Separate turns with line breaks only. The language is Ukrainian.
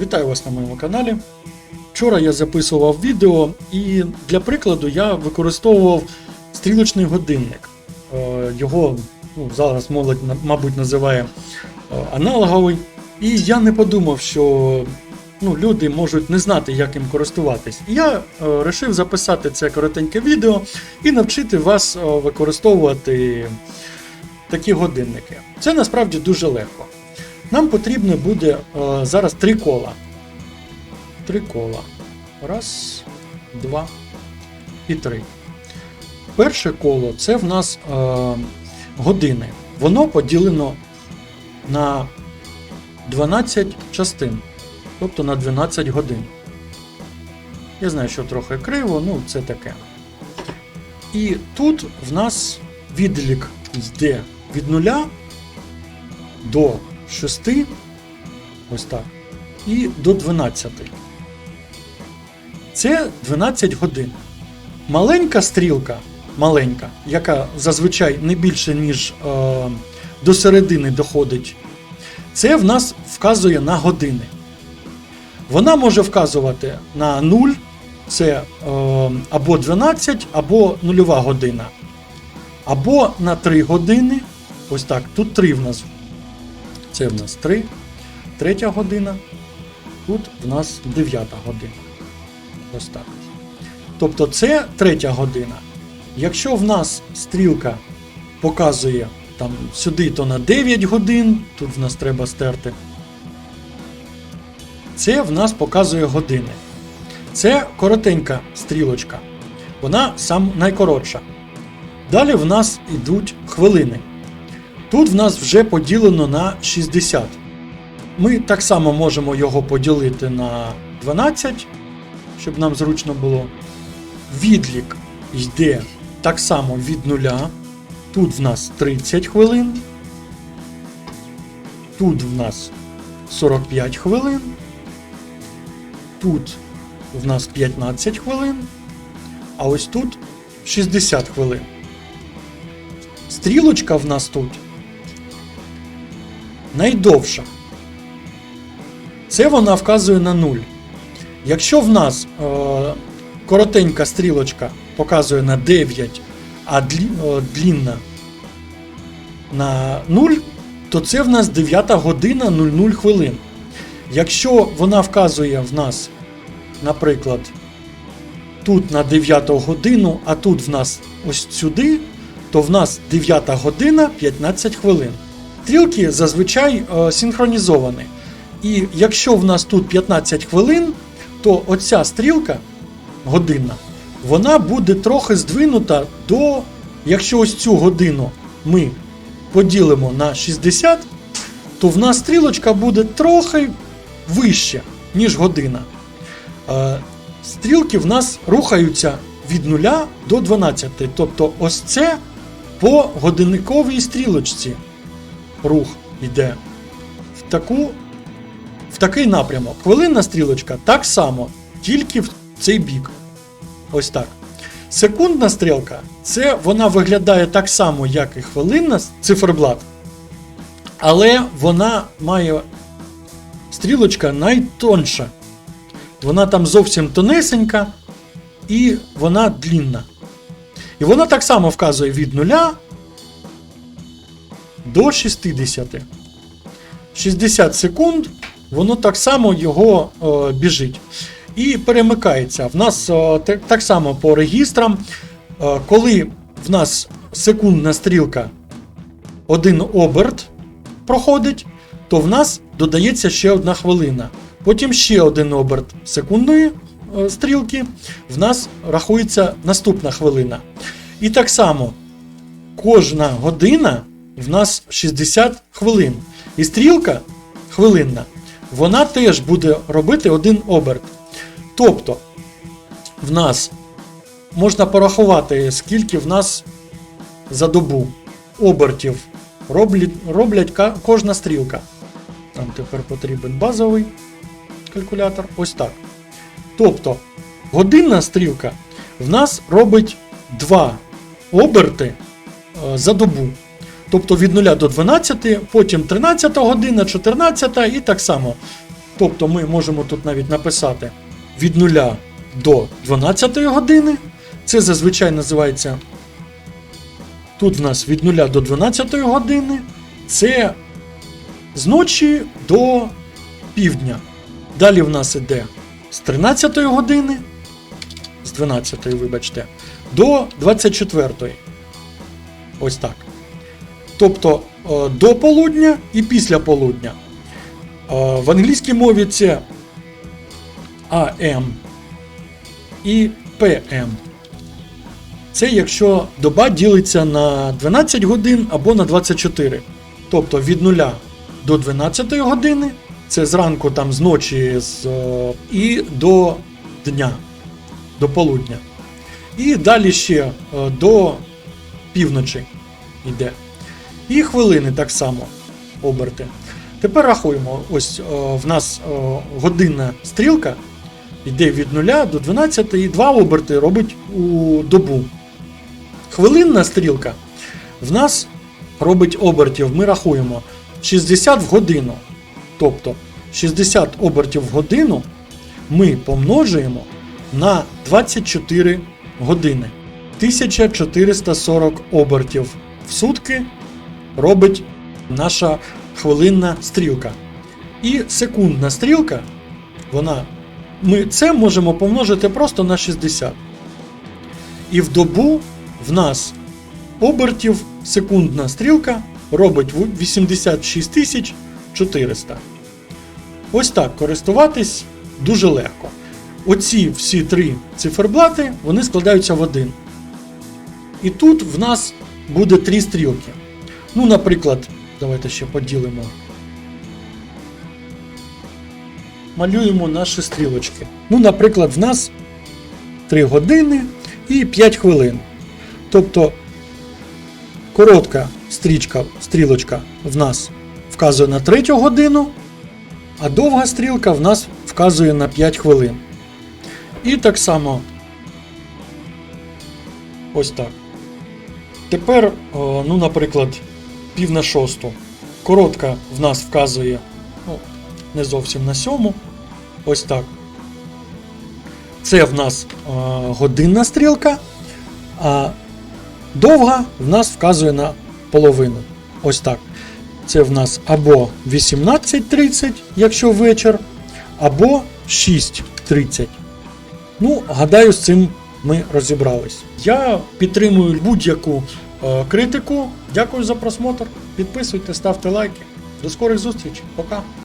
Вітаю вас на моєму каналі. Вчора я записував відео, і для прикладу я використовував стрілочний годинник. Е, Його ну, зараз молодь, мабуть, називає е, аналоговий. І я не подумав, що ну, люди можуть не знати, як їм користуватись. Я вирішив записати це коротеньке відео і навчити вас е, використовувати такі годинники. Це насправді дуже легко. Нам потрібно буде е, зараз три кола. Три кола. Раз, два і три. Перше коло це в нас е, години. Воно поділено на 12 частин, тобто на 12 годин. Я знаю, що трохи криво, ну це таке. І тут в нас відлік йде від нуля до 6, ось так, і до 12. Це 12 годин. Маленька стрілка, маленька, яка зазвичай не більше, ніж е, до середини доходить, це в нас вказує на години. Вона може вказувати на 0, це е, або 12, або нульова година. Або на 3 години. Ось так, тут 3 в нас це в нас 3, третя година. Тут в нас 9 година. Ось так. Тобто це третя година. Якщо в нас стрілка показує там сюди, то на 9 годин, тут в нас треба стерти. Це в нас показує години. Це коротенька стрілочка. Вона сам найкоротша. Далі в нас йдуть хвилини. Тут в нас вже поділено на 60. Ми так само можемо його поділити на 12, щоб нам зручно було. Відлік йде так само від нуля. Тут в нас 30 хвилин. Тут в нас 45 хвилин. Тут в нас 15 хвилин. А ось тут 60 хвилин. Стрілочка в нас тут найдовша. Це вона вказує на 0. Якщо в нас е, коротенька стрілочка показує на 9, а е, длінна на 0, то це в нас 9 година 00 хвилин. Якщо вона вказує в нас, наприклад, тут на 9 годину, а тут в нас ось сюди, то в нас 9 година 15 хвилин. Стрілки зазвичай е, синхронізовані. І якщо в нас тут 15 хвилин, то оця стрілка годинна, вона буде трохи здвинута до. Якщо ось цю годину ми поділимо на 60, то в нас стрілочка буде трохи вище, ніж година. Е, Стрілки в нас рухаються від 0 до 12. Тобто, ось це по годинниковій стрілочці рух йде в таку в такий напрямок. Хвилинна стрілочка так само, тільки в цей бік. Ось так. Секундна стрілка це вона виглядає так само, як і хвилинна циферблат. Але вона має стрілочка найтонша. Вона там зовсім тонесенька і вона длінна. І вона так само вказує від 0 до 60. 60 секунд, воно так само його е, біжить. І перемикається. В нас е, так, само по регістрам, е, коли в нас секундна стрілка один оберт проходить, то в нас додається ще одна хвилина. Потім ще один оберт секундної е, стрілки, в нас рахується наступна хвилина. І так само кожна година в нас 60 хвилин. І стрілка хвилинна, вона теж буде робити один оберт. Тобто, в нас можна порахувати, скільки в нас за добу обертів роблять, роблять кожна стрілка. Нам тепер потрібен базовий калькулятор. Ось так. Тобто, годинна стрілка в нас робить два оберти е, за добу. Тобто від 0 до 12, потім 13 година, 14 і так само. Тобто ми можемо тут навіть написати від 0 до 12 години. Це зазвичай називається. Тут в нас від 0 до 12 години. Це з ночі до півдня. Далі в нас іде з 13 години, з 12, вибачте, до 24. Ось так. Тобто е, до полудня і після полудня. Е, В англійській мові це AM і PM. Це якщо доба ділиться на 12 годин або на 24. Тобто від 0 до 12 години, це зранку там з ночі з, е, і до дня, до полудня. І далі ще до півночі йде. І хвилини так само оберти. Тепер рахуємо: ось е, в нас е, годинна стрілка йде від 0 до 12 і 2 оберти робить у добу. Хвилинна стрілка в нас робить обертів, ми рахуємо 60 в годину. Тобто 60 обертів в годину ми помножуємо на 24 години. 1440 обертів в сутки робить наша хвилинна стрілка. І секундна стрілка, вона, ми це можемо помножити просто на 60. І в добу в нас обертів секундна стрілка робить в- 86 400. Ось так користуватись дуже легко. Оці всі три циферблати вони складаються в один. І тут в нас буде три стрілки. Ну, наприклад, давайте ще поділимо. Малюємо наші стрілочки. Ну, наприклад, в нас 3 години і 5 хвилин. Тобто коротка стрічка, стрілочка в нас вказує на 3 годину, а довга стрілка в нас вказує на 5 хвилин. І так само ось так. Тепер, ну, наприклад, пів на шосту. Коротка в нас вказує ну, не зовсім на сьому. Ось так. Це в нас е, годинна стрілка, а довга в нас вказує на половину. Ось так. Це в нас або 18.30, якщо вечір, або 6.30. Ну, гадаю, з цим ми розібрались. Я підтримую будь-яку е, критику. Дякую за просмотр. Підписуйте, ставте лайки. До скорих зустрічей. Пока.